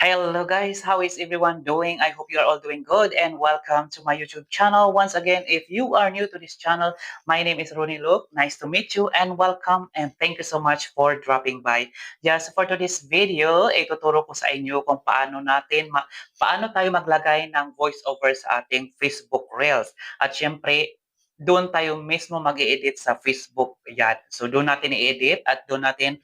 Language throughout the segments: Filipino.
Hello guys, how is everyone doing? I hope you are all doing good and welcome to my YouTube channel. Once again, if you are new to this channel, my name is Ronnie Luke. Nice to meet you and welcome and thank you so much for dropping by. Just for today's video, ituturo ko sa inyo kung paano natin, ma- paano tayo maglagay ng voiceover sa ating Facebook Reels. At syempre, doon tayo mismo mag-edit sa Facebook yan. So doon natin i-edit at doon natin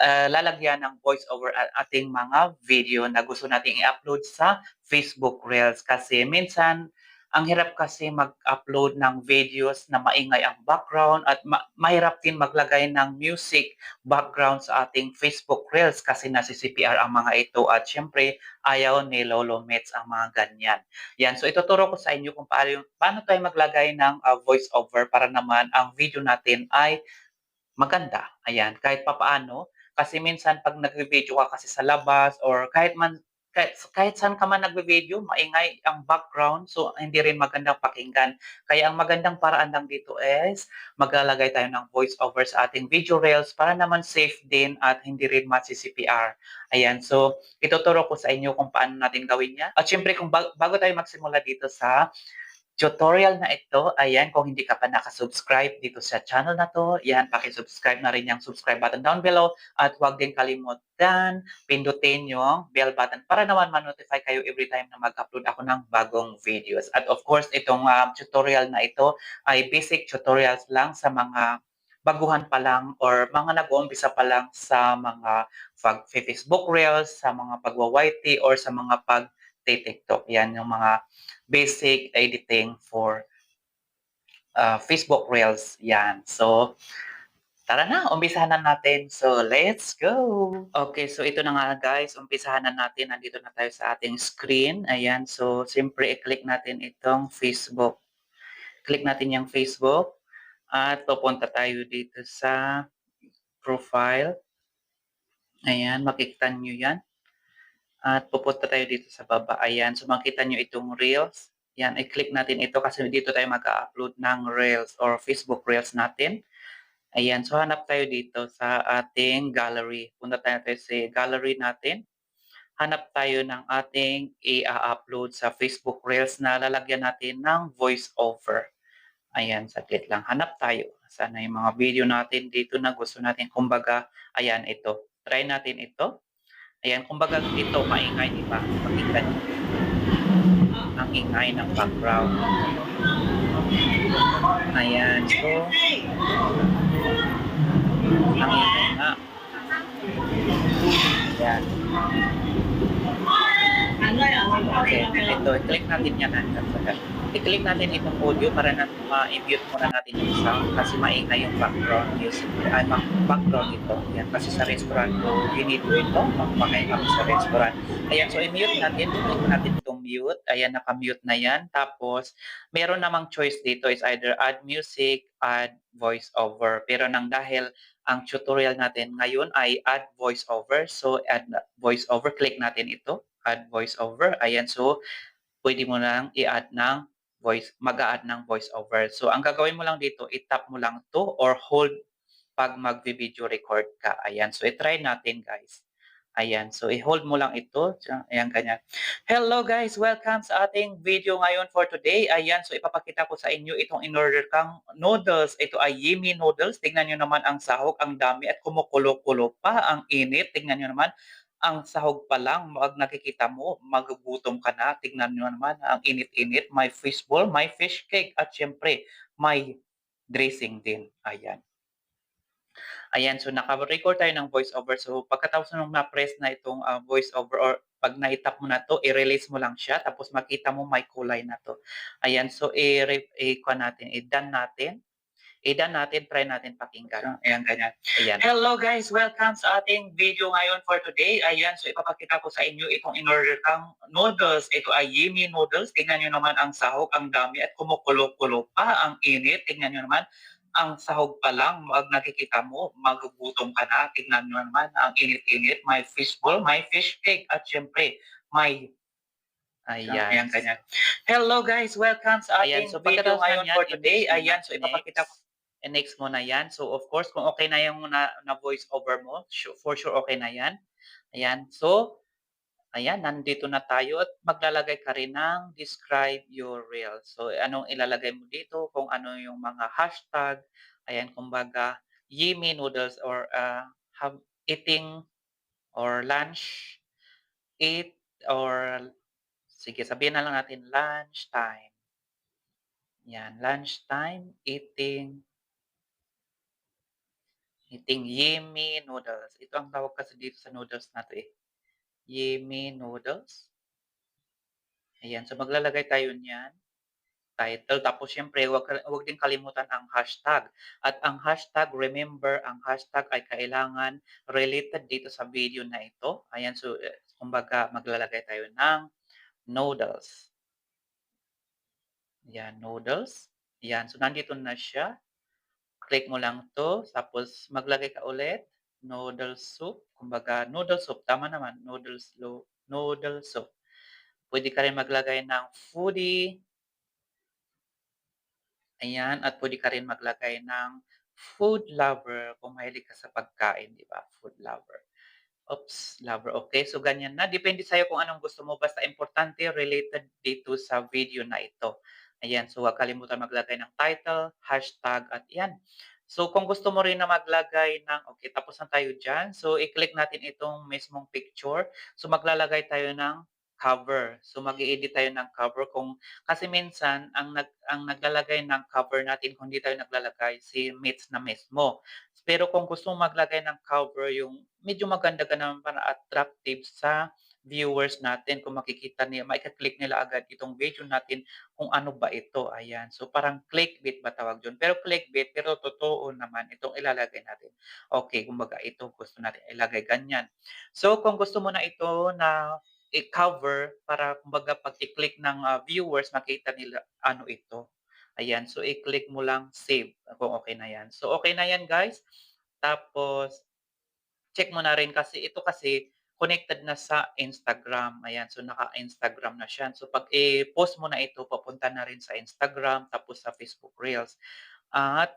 uh, lalagyan ng voice over ang ating mga video na gusto nating i-upload sa Facebook Reels kasi minsan ang hirap kasi mag-upload ng videos na maingay ang background at ma- mahirap din maglagay ng music background sa ating Facebook Reels kasi nasi CPR ang mga ito at syempre ayaw ni Lolo Mets ang mga ganyan. Yan, so ituturo ko sa inyo kung paano, paano tayo maglagay ng uh, voice over para naman ang video natin ay maganda. Ayan, kahit papaano, kasi minsan pag nagvi-video ka kasi sa labas or kahit man kahit, kahit saan ka man nagvi-video, maingay ang background, so hindi rin magandang pakinggan. Kaya ang magandang paraan lang dito is maglalagay tayo ng voice over sa ating video reels para naman safe din at hindi rin masi-CPR. Ayan, so ituturo ko sa inyo kung paano natin gawin yan. At syempre kung bago tayo magsimula dito sa tutorial na ito, ayan, kung hindi ka pa nakasubscribe dito sa channel na to, yan, pakisubscribe na rin yung subscribe button down below at huwag din kalimutan, pindutin yung bell button para naman ma-notify kayo every time na mag-upload ako ng bagong videos. At of course, itong uh, tutorial na ito ay basic tutorials lang sa mga baguhan pa lang or mga nag-uumpisa pa lang sa mga Facebook Reels, sa mga pagwa-YT or sa mga pag TikTok. Yan yung mga basic editing for uh, Facebook Reels. Yan. So, tara na, umpisahan na natin. So, let's go! Okay, so ito na nga guys, umpisahan na natin. Nandito na tayo sa ating screen. Ayan, so siyempre i-click natin itong Facebook. Click natin yung Facebook at pupunta tayo dito sa profile. Ayan, makikita nyo yan. At pupunta tayo dito sa baba. Ayan. So makita nyo itong Reels. Yan. I-click natin ito kasi dito tayo mag-upload ng Reels or Facebook Reels natin. Ayan. So hanap tayo dito sa ating gallery. Punta tayo, tayo sa gallery natin. Hanap tayo ng ating i-upload sa Facebook Reels na lalagyan natin ng voice over. Ayan, saglit lang. Hanap tayo. Sana yung mga video natin dito na gusto natin. Kumbaga, ayan, ito. Try natin ito. Ayan, kumbaga ito, maingay, di ba? Pakinggan. Ang ingay ng background. Ayan, so, ang ingay nga. Ayan. Okay, ito, click natin yan. I-click natin itong audio para na ma-mute muna natin yung sound kasi maingay yung background music ay background ito. Yan kasi sa restaurant ko ginito ito magpakain kami sa restaurant. Ayan so i-mute natin click natin itong mute. Ayan naka-mute na yan. Tapos meron namang choice dito is either add music add voice over pero nang dahil ang tutorial natin ngayon ay add voice over so add voice over click natin ito add voice over ayan so pwede mo nang i-add ng voice, mag-a-add ng voice over. So, ang gagawin mo lang dito, i-tap mo lang to or hold pag mag-video record ka. Ayan. So, i-try natin, guys. Ayan. So, i-hold mo lang ito. Ayan, ganyan. Hello, guys. Welcome sa ating video ngayon for today. Ayan. So, ipapakita ko sa inyo itong in-order kang noodles. Ito ay Yimi noodles. Tingnan nyo naman ang sahog. Ang dami at kumukulo-kulo pa. Ang init. Tingnan nyo naman ang sahog pa lang, pag nakikita mo, magugutom ka na. Tingnan nyo naman, ang init-init. May fishball, may fish cake, at syempre, may dressing din. Ayan. Ayan, so naka-record tayo ng voiceover. So pagkatapos nung na-press na itong uh, voiceover or pag na-tap mo na to, i-release mo lang siya. Tapos makita mo may kulay na to. Ayan, so i-i-kwa natin, i-done natin. I-done natin, try natin pakinggan. Ayan, ganyan. Ayan. Hello guys, welcome sa ating video ngayon for today. Ayan, so ipapakita ko sa inyo itong in-order kang noodles. Ito ay Yimi noodles. Tingnan nyo naman ang sahog, ang dami at kumukulo-kulo pa, ang init. Tingnan nyo naman ang sahog pa lang, mag nakikita mo, magugutom ka na. Tingnan nyo naman, ang init-init. May fishball, may fish cake, at syempre, may Ayan. Ayan, ganyan. Hello guys, welcome sa ating Ayan, so video ngayon for today. Ayan, so ipapakita ko And next mo na yan. So, of course, kung okay na yung na, na voice over mo, for sure okay na yan. Ayan. So, Ayan, nandito na tayo at maglalagay ka rin ng describe your reel. So, anong ilalagay mo dito, kung ano yung mga hashtag, ayan, kumbaga, Yummy noodles or uh, have eating or lunch, eat or sige, sabihin na lang natin lunch time. Yan, lunch time, eating, eating yummy noodles. Ito ang tawag kasi dito sa noodles na to eh. Yummy noodles. Ayan, so maglalagay tayo niyan. Title, tapos siyempre wag, wag din kalimutan ang hashtag. At ang hashtag, remember, ang hashtag ay kailangan related dito sa video na ito. Ayan, so eh, kumbaga maglalagay tayo ng noodles. Yan, noodles. Yan, so nandito na siya. Click mo lang to, tapos maglagay ka ulit. Noodle soup. Kumbaga, noodle soup. Tama naman, noodle soup. Noodle soup. Pwede ka rin maglagay ng foodie. Ayan, at pwede ka rin maglagay ng food lover kung mahilig ka sa pagkain, di ba? Food lover. Oops, lover. Okay, so ganyan na. Depende sa'yo kung anong gusto mo. Basta importante related dito sa video na ito. Ayan, so huwag kalimutan maglagay ng title, hashtag, at yan. So kung gusto mo rin na maglagay ng, okay, tapos na tayo dyan. So i-click natin itong mismong picture. So maglalagay tayo ng cover. So mag edit tayo ng cover kung kasi minsan ang nag ang naglalagay ng cover natin kung hindi tayo naglalagay si mates na mismo. Pero kung gusto mo maglagay ng cover yung medyo maganda ka naman para attractive sa viewers natin kung makikita nila, maika-click nila agad itong video natin kung ano ba ito. Ayan. So parang clickbait ba tawag dun? Pero clickbait, pero totoo naman itong ilalagay natin. Okay, kumbaga ito gusto natin ilagay ganyan. So kung gusto mo na ito na i-cover para kumbaga pag i-click ng ah, viewers makita nila ano ito. Ayan, so i-click mo lang save kung okay na yan. So okay na yan guys. Tapos check mo na rin kasi ito kasi connected na sa Instagram. Ayan, so naka-Instagram na siya. So pag i-post mo na ito, papunta na rin sa Instagram tapos sa Facebook Reels. At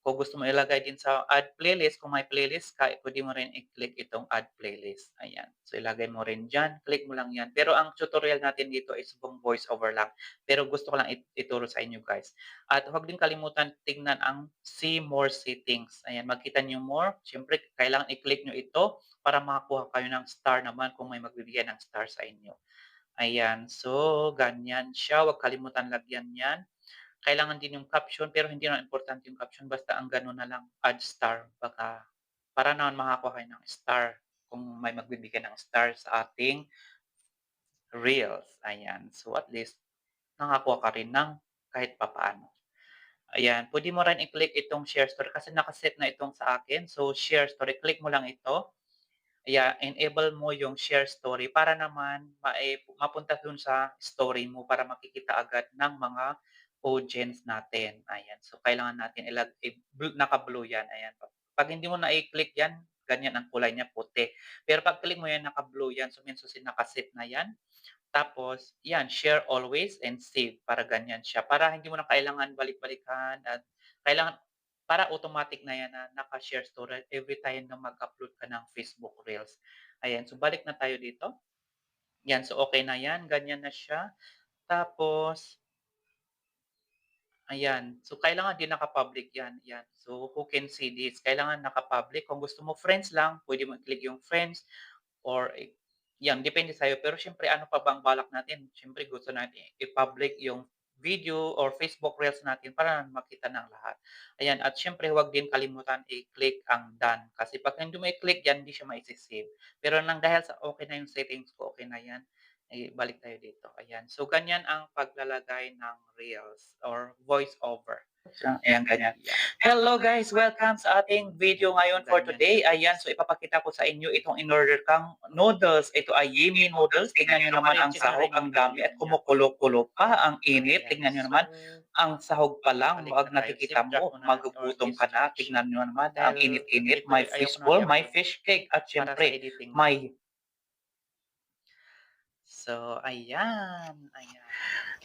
kung gusto mo ilagay din sa add playlist, kung may playlist ka, pwede mo rin i-click itong add playlist. Ayan. So ilagay mo rin dyan. Click mo lang yan. Pero ang tutorial natin dito is buong voice over lang. Pero gusto ko lang it- ituro sa inyo guys. At huwag din kalimutan tingnan ang see more settings. Ayan. Magkita nyo more. Siyempre, kailangan i-click nyo ito para makakuha kayo ng star naman kung may magbibigay ng star sa inyo. Ayan. So, ganyan siya. Huwag kalimutan lagyan yan kailangan din yung caption pero hindi na importante yung caption basta ang gano'n na lang add star baka para naman makakuha kayo ng star kung may magbibigay ng star sa ating reels. Ayan. So at least nakakuha ka rin ng kahit papaano. Ayan, pwede mo rin i-click itong share story kasi nakaset na itong sa akin. So share story, click mo lang ito. Ayan, enable mo yung share story para naman mae mapunta dun sa story mo para makikita agad ng mga audience natin. Ayan, so kailangan natin ilag naka-blue yan, ayan. 'Pag hindi mo na i-click yan, ganyan ang kulay niya, puti. Pero 'pag click mo yan, naka-blue yan, so means so naka-set na yan. Tapos, yan, share always and save para ganyan siya. Para hindi mo na kailangan balik-balikan at kailangan para automatic na yan na naka-share story every time na mag-upload ka ng Facebook Reels. Ayan, so balik na tayo dito. Yan, so okay na yan, ganyan na siya. Tapos, ayan, so kailangan din naka-public yan. Yan, so who can see this? Kailangan naka-public. Kung gusto mo friends lang, pwede mo i-click yung friends or i- yan, depende sa'yo. Pero siyempre, ano pa bang balak natin? Siyempre, gusto natin i-public yung video or Facebook Reels natin para makita ng lahat. Ayan, at siyempre, huwag din kalimutan i-click ang done. Kasi pag hindi mo i-click yan, hindi siya maisisave. Pero nang dahil sa okay na yung settings ko, okay na yan, eh, balik tayo dito. Ayan. So, ganyan ang paglalagay ng Reels or voice over. Ayan, ganyan. Hello guys! Welcome sa ating video ngayon for today. Ayan, so ipapakita ko sa inyo itong in-order kang noodles. Ito ay Yimi noodles. Tingnan nyo naman ang sahog, ang dami at kumukulo-kulo pa, ang init. Tingnan nyo naman, ang sahog pa lang, wag nakikita mo, magugutom ka na. Tingnan nyo naman, ang init-init. May fish ball, may fish cake, at syempre, may So, ayan, ayan.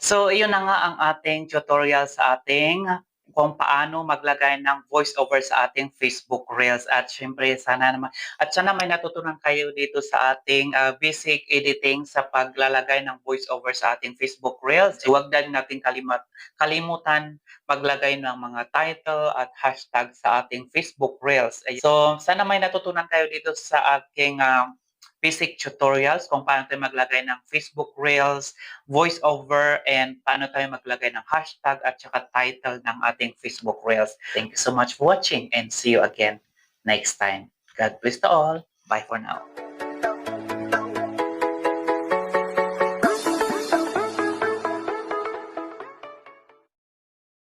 So, iyon na nga ang ating tutorial sa ating kung paano maglagay ng voiceover sa ating Facebook Reels. At syempre, sana naman, at sana may natutunan kayo dito sa ating uh, basic editing sa paglalagay ng voiceover sa ating Facebook Reels. Huwag din natin kalimat, kalimutan maglagay ng mga title at hashtag sa ating Facebook Reels. So, sana may natutunan kayo dito sa ating uh, basic tutorials kung paano tayo maglagay ng Facebook Reels, voiceover, and paano tayo maglagay ng hashtag at saka title ng ating Facebook Reels. Thank you so much for watching and see you again next time. God bless to all. Bye for now.